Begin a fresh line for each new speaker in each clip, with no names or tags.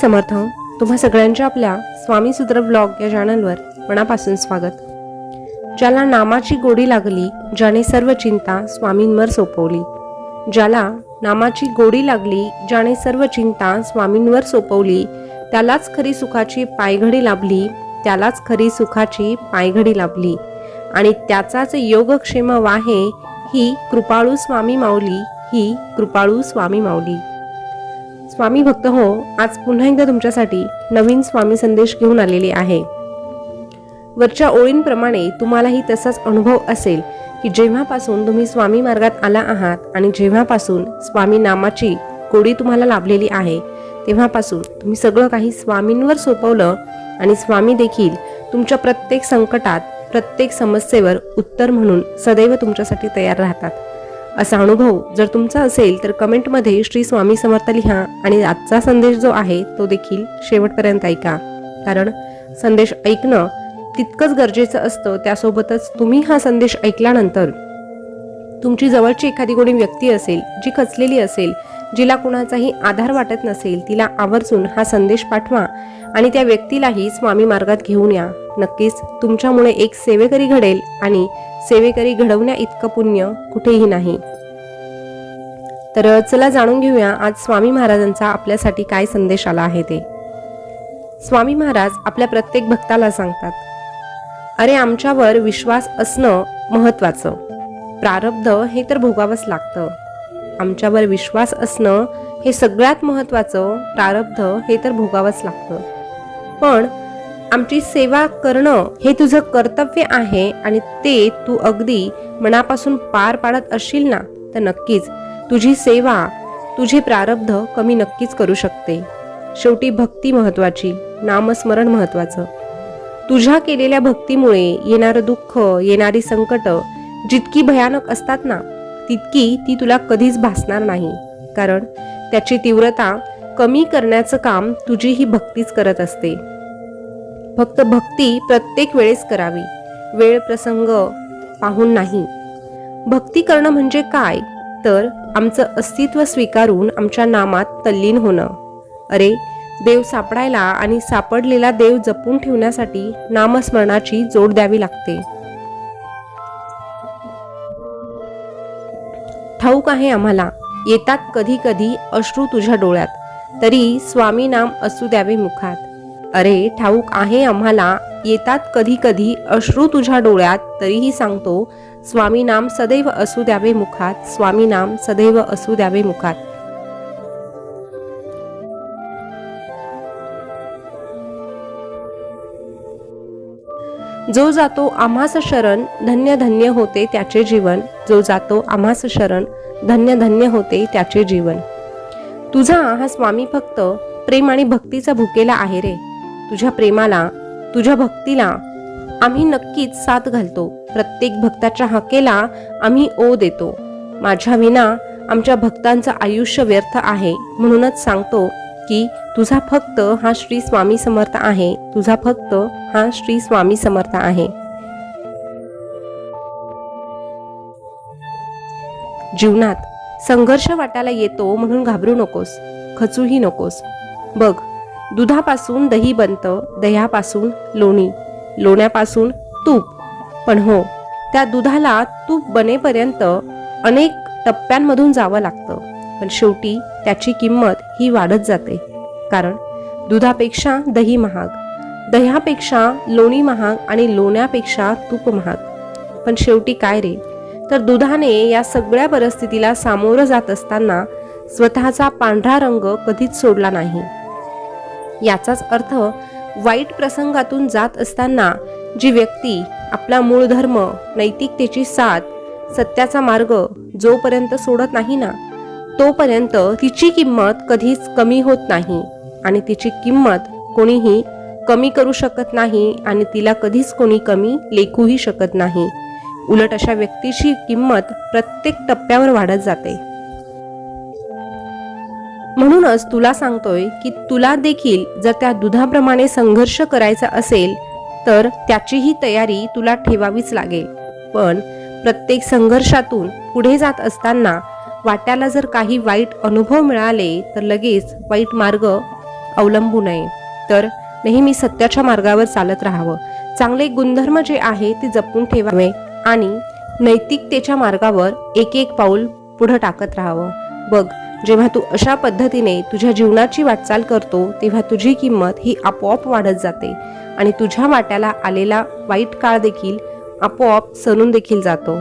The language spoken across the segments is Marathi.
समर्थ हो. तुम्हा सगळ्यांच्या आपल्या स्वामी सूत्र ब्लॉग या चॅनलवर मनापासून स्वागत. ज्याला नामाची गोडी लागली ज्याने सर्व चिंता स्वामींवर सोपवली. ज्याला नामाची गोडी लागली ज्याने सर्व चिंता स्वामींवर सोपवली त्यालाच खरी सुखाची पायघडी लाभली त्यालाच खरी सुखाची पायघडी लाभली. आणि त्याचाच योगक्षेम वाहे ही कृपाळू स्वामी माऊली ही कृपाळू स्वामी माऊली. स्वामी भक्त हो आज पुन्हा एकदा तुमच्यासाठी नवीन स्वामी संदेश घेऊन आलेले आहे. वरच्या ओळींप्रमाणे तुम्हालाही तसाच अनुभव असेल की जेव्हापासून तुम्ही स्वामी मार्गात आला आहात आणि जेव्हापासून स्वामी नामाची गोडी तुम्हाला लाभलेली आहे तेव्हापासून तुम्ही सगळं काही स्वामींवर सोपवलं आणि स्वामी देखील तुमच्या प्रत्येक संकटात प्रत्येक समस्येवर उत्तर म्हणून सदैव तुमच्यासाठी तयार राहतात. असा अनुभव जर तुमचा असेल तर कमेंटमध्ये श्री स्वामी समर्थ लिहा आणि आजचा संदेश जो आहे तो देखील शेवटपर्यंत ऐका. कारण संदेश ऐकणं तितकंच गरजेचं असतं त्यासोबतच तुम्ही हा संदेश ऐकल्यानंतर तुमची जवळची एखादी कोणी व्यक्ती असेल जी खचलेली असेल जिला कुणाचाही आधार वाटत नसेल तिला आवर्जून हा संदेश पाठवा आणि त्या व्यक्तीलाही स्वामी मार्गात घेऊन या. नक्कीच तुमच्यामुळे एक सेवेकरी घडेल आणि सेवेकरी घडवण्या इतकं पुण्य कुठेही नाही. तर चला जाणून घेऊया आज स्वामी महाराजांचा आपल्यासाठी काय संदेश आला आहे ते. स्वामी महाराज आपल्या प्रत्येक भक्ताला सांगतात अरे आमच्यावर विश्वास असणं महत्वाचं प्रारब्ध हे तर भोगावंच लागतं. आमच्यावर विश्वास असणं हे सगळ्यात महत्वाचं प्रारब्ध हे तर भोगावंच लागतं. पण आमची सेवा करणं हे तुझं कर्तव्य आहे आणि ते तू अगदी मनापासून पार पाडत असशील ना तर नक्कीच तुझी सेवा तुझे प्रारब्ध कमी नक्कीच करू शकते. शेवटी भक्ती महत्वाची नामस्मरण महत्वाचं तुझ्या केलेल्या भक्तीमुळे येणारं दुःख येणारी संकट जितकी भयानक असतात ना तितकी ती तुला कधीच भासणार नाही. कारण त्याची तीव्रता कमी करण्याचं काम तुझी ही भक्तीच करत असते. फक्त भक्ती प्रत्येक वेळेस करावी. वेळ प्रसंग पाहून नाही. भक्ती करणं म्हणजे काय? तर आमचं अस्तित्व स्वीकारून आमच्या नामात तल्लीन होणं. अरे देव सापडायला आणि सापडलेला देव जपून ठेवण्यासाठी नामस्मरणाची जोड द्यावी लागते. ठाऊक आहे आम्हाला येतात कधी कधी अश्रू तुझ्या डोळ्यात तरी स्वामी नाम असू द्यावे मुखात. अरे ठाऊक आहे आम्हाला. येतात कधी कधी अश्रू तुझ्या डोळ्यात तरीही सांगतो स्वामी नाम सदैव असू द्यावे मुखात स्वामी नाम सदैव असू द्यावे मुखात. जो जातो आम्हास शरण धन्य धन्य होते त्याचे जीवन. जो जातो आम्हास शरण धन्य धन्य होते त्याचे जीवन. तुझा हा स्वामी फक्त प्रेम आणि भक्तीचा भुकेला आहे रे. तुझ्या प्रेमाला तुझ्या भक्तीला आम्ही नक्कीच साथ घालतो. प्रत्येक भक्ताच्या हाकेला आम्ही ओ देतो. माझ्या विना आमच्या भक्तांचं आयुष्य व्यर्थ आहे. म्हणूनच सांगतो की तुझा फक्त हा श्री स्वामी समर्थ आहे. तुझा फक्त हा श्री स्वामी समर्थ आहे. जीवनात संघर्ष वाटायला येतो म्हणून घाबरू नकोस. खचूही नकोस. बघ दुधापासून दही बनतं दह्यापासून लोणी लोण्यापासून तूप. पण हो त्या दुधाला तूप बनेपर्यंत अनेक टप्प्यांमधून जावं लागतं. पण शेवटी त्याची किंमत ही वाढत जाते. कारण दुधापेक्षा दही महाग दह्यापेक्षा लोणी महाग आणि लोण्यापेक्षा तूप महाग. पण शेवटी काय रे? तर दुधाने या सगळ्या परिस्थितीला सामोरं जात असताना स्वतःचा पांढरा रंग कधीच सोडला नाही. याचाच अर्थ वाईट प्रसंगातून जात असताना जी व्यक्ती आपला मूळ धर्म नैतिकतेची साथ सत्याचा मार्ग जोपर्यंत सोडत नाही ना तोपर्यंत तिची किंमत कधीच कमी होत नाही आणि तिची किंमत कोणीही कमी करू शकत नाही आणि तिला कधीच कोणी कमी लेखूही शकत नाही. उलट अशा व्यक्तीची किंमत प्रत्येक टप्प्यावर वाढत जाते. म्हणूनच तुला सांगतोय की तुला देखील जर त्या दुधाप्रमाणे संघर्ष करायचा असेल तर त्याचीही तयारी तुला ठेवावीच लागेल. पण प्रत्येक संघर्षातून पुढे जात असताना वाट्याला जर काही वाईट अनुभव मिळाले तर लगेच वाईट मार्ग अवलंबू नये. तर नेहमी सत्याच्या मार्गावर चालत राहावं. चांगले गुणधर्म जे आहे ते जपून ठेवावे आणि नैतिकतेच्या मार्गावर एक एक पाऊल पुढं टाकत राहावं. बघ जेव्हा तू अशा पद्धतीने तुझ्या जीवनाची वाटचाल करतो तेव्हा तुझी किंमत ही आपोआप वाढत जाते आणि तुझ्या वाट्याला आलेला वाईट काळ देखील आपोआप सरून देखील जातो.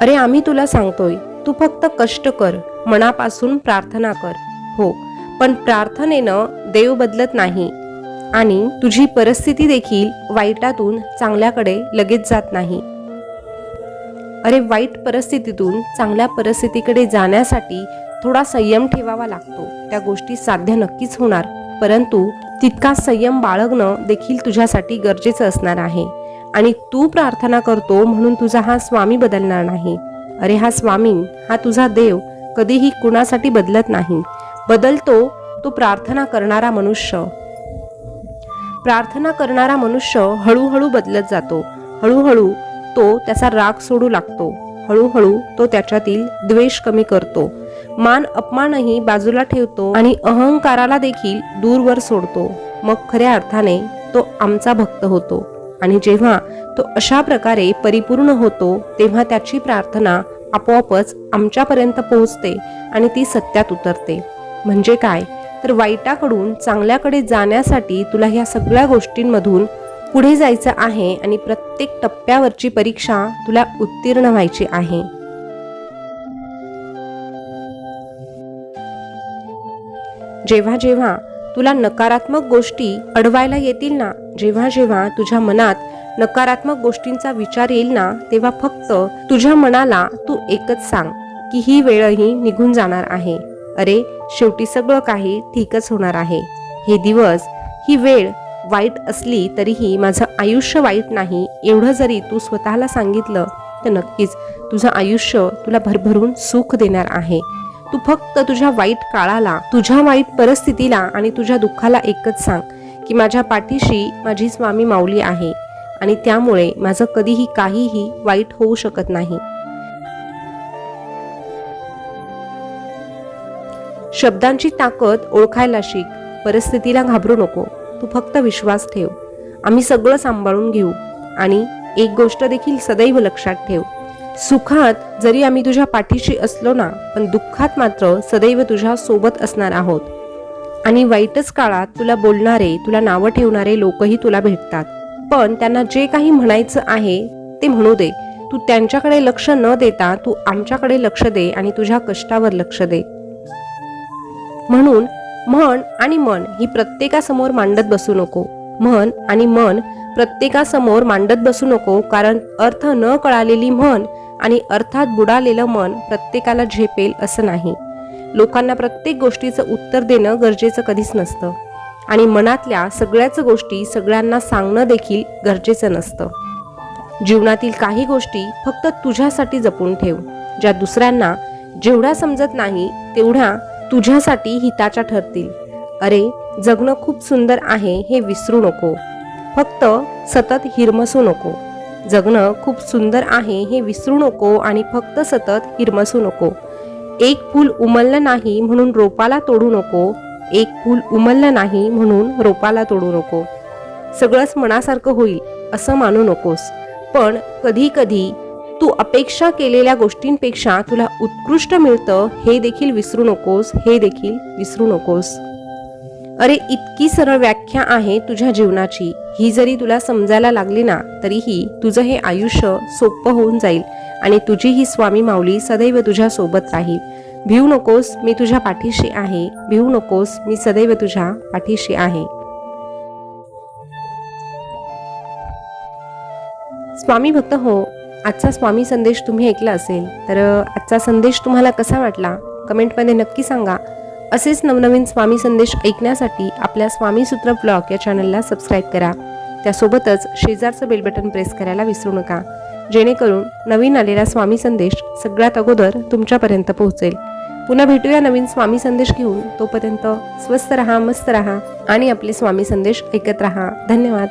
अरे आम्ही तुला सांगतोय तू फक्त कष्ट कर मनापासून प्रार्थना कर. हो पण प्रार्थनेनं देव बदलत नाही. आणि तुझी परिस्थिती देखील वाईटातून चांगल्याकडे लगेच जात नाही. अरे वाईट परिस्थितीतून चांगल्या परिस्थितीकडे जाण्यासाठी थोडा संयम ठेवावा लागतो. त्या गोष्टी साध्य नक्कीच होणार परंतु तितका संयम बाळगणं देखील तुझ्यासाठी गरजेचं असणार आहे. आणि तू प्रार्थना करतो म्हणून तुझा हा स्वामी बदलणार नाही. अरे हा स्वामी हा तुझा देव कधीही कुणासाठी बदलत नाही. बदलतो तो प्रार्थना करणारा मनुष्य. प्रार्थना करणारा मनुष्य हळूहळू बदलत जातो. हळूहळू तो त्याचा राग सोडू लागतो. हळूहळू तो त्याच्यातील द्वेष कमी करतो. मान अपमानही बाजूला ठेवतो आणि अहंकाराला देखील दूरवर सोडतो. मग खऱ्या अर्थाने तो आमचा भक्त होतो आणि जेव्हा तो अशा प्रकारे परिपूर्ण होतो तेव्हा त्याची प्रार्थना आपोआपच आमच्यापर्यंत पोहोचते आणि ती सत्यात उतरते. म्हणजे काय? तर वाईटाकडून चांगल्याकडे जाण्यासाठी तुला ह्या सगळ्या गोष्टींमधून पुढे जायचं आहे आणि प्रत्येक टप्प्यावरची परीक्षा तुला उत्तीर्ण व्हायची आहे. जेव्हा जेव्हा तुला नकारात्मक गोष्टी अडवायला येतील ना जेव्हा जेव्हा तुझ्या मनात नकारात्मक गोष्टींचा विचार येईल ना तेव्हा फक्त तुझ्या मनाला तू एकच सांग की ही वेळही निघून जाणार आहे. अरे शेवटी सगळं काही ठीकच होणार आहे. हे दिवस ही वेळ वाईट असली तरीही माझं आयुष्य वाईट नाही एवढं जरी तू स्वतःला सांगितलं तर नक्कीच तुझं आयुष्य तुला भरभरून सुख देणार आहे. तू फक्त तुझ्या वाईट काळाला तुझ्या वाईट परिस्थितीला आणि तुझ्या दुःखाला एकच सांग की माझ्या पाठीशी माझी स्वामी माऊली आहे आणि त्यामुळे माझं कधीही काहीही वाईट होऊ शकत नाही. शब्दांची ताकद ओळखायला शिक. परिस्थितीला घाबरू नको. तू फक्त विश्वास ठेव. आम्ही सगळं सांभाळून घेऊ. आणि एक गोष्ट देखील सदैव लक्षात ठेव. सुखात जरी आम्ही तुझ्या पाठीशी असलो ना पण दुःखात मात्र सदैव तुझ्या सोबत असणार आहोत. आणि वाईटच काळात तुला बोलणारे तुला नावं ठेवणारे लोकही तुला भेटतात. पण त्यांना जे काही म्हणायचं आहे ते म्हणू दे. तू त्यांच्याकडे लक्ष न देता तू आमच्याकडे लक्ष दे आणि तुझ्या कष्टावर लक्ष दे. म्हणून म्हण आणि मन ही प्रत्येकासमोर मांडत बसू नको. म्हण आणि मन प्रत्येकासमोर मांडत बसू नको कारण अर्थ न कळालेली म्हण आणि अर्थात बुडालेलं मन प्रत्येकाला झेपेल असं नाही. लोकांना प्रत्येक गोष्टीचं उत्तर देणं गरजेचं कधीच नसतं. आणि मनातल्या सगळ्याच गोष्टी सगळ्यांना सांगणं देखील गरजेचं नसतं. जीवनातील काही गोष्टी फक्त तुझ्यासाठी जपून ठेव ज्या दुसऱ्यांना जेवढ्या समजत नाही तेवढ्या तुझ्यासाठी हिताच्या ठरतील. अरे जगणं खूप सुंदर आहे हे विसरू नको. फक्त सतत हिरमसू नको. जगणं खूप सुंदर आहे हे विसरू नको आणि फक्त सतत हिरमसू नको. एक फूल उमललं नाही म्हणून रोपाला तोडू नको. एक फूल उमललं नाही म्हणून रोपाला तोडू नको. सगळंच मनासारखं होईल असं मानू नकोस. पण कधी कधी तू अपेक्षा केलेल्या गोष्टींपेक्षा तुला उत्कृष्ट मिळतं हे देखील विसरू नकोस हे देखील विसरू नकोस. अरे इतकी सरळ व्याख्या आहे तुझ्या जीवनाची. ही जरी तुला समजायला लागली ना तरीही तुझं हे आयुष्य सोपं होऊन जाईल आणि तुझी ही स्वामी माऊली सदैव तुझ्या सोबत राहील. भिवू नकोस मी तुझ्या पाठीशी आहे. भिवू नकोस मी सदैव तुझ्या पाठीशी आहे. स्वामी भक्त हो आजचा स्वामी संदेश तुम्ही ऐकला असेल तर आजचा संदेश तुम्हाला कसा वाटला? कमेंटमध्ये नक्की सांगा. असेच नवनवीन स्वामी संदेश ऐकण्यासाठी आपल्या स्वामी सूत्र ब्लॉग या चॅनलला सबस्क्राईब करा. त्यासोबतच शेजारचं बेल बटन प्रेस करायला विसरू नका. जेणेकरून नवीन आलेला स्वामी संदेश सगळ्यात अगोदर तुमच्यापर्यंत पोहोचेल. पुन्हा भेटूया नवीन स्वामी संदेश घेऊन. तोपर्यंत स्वस्त रहा मस्त रहा आणि आपले स्वामी संदेश ऐकत रहा. धन्यवाद.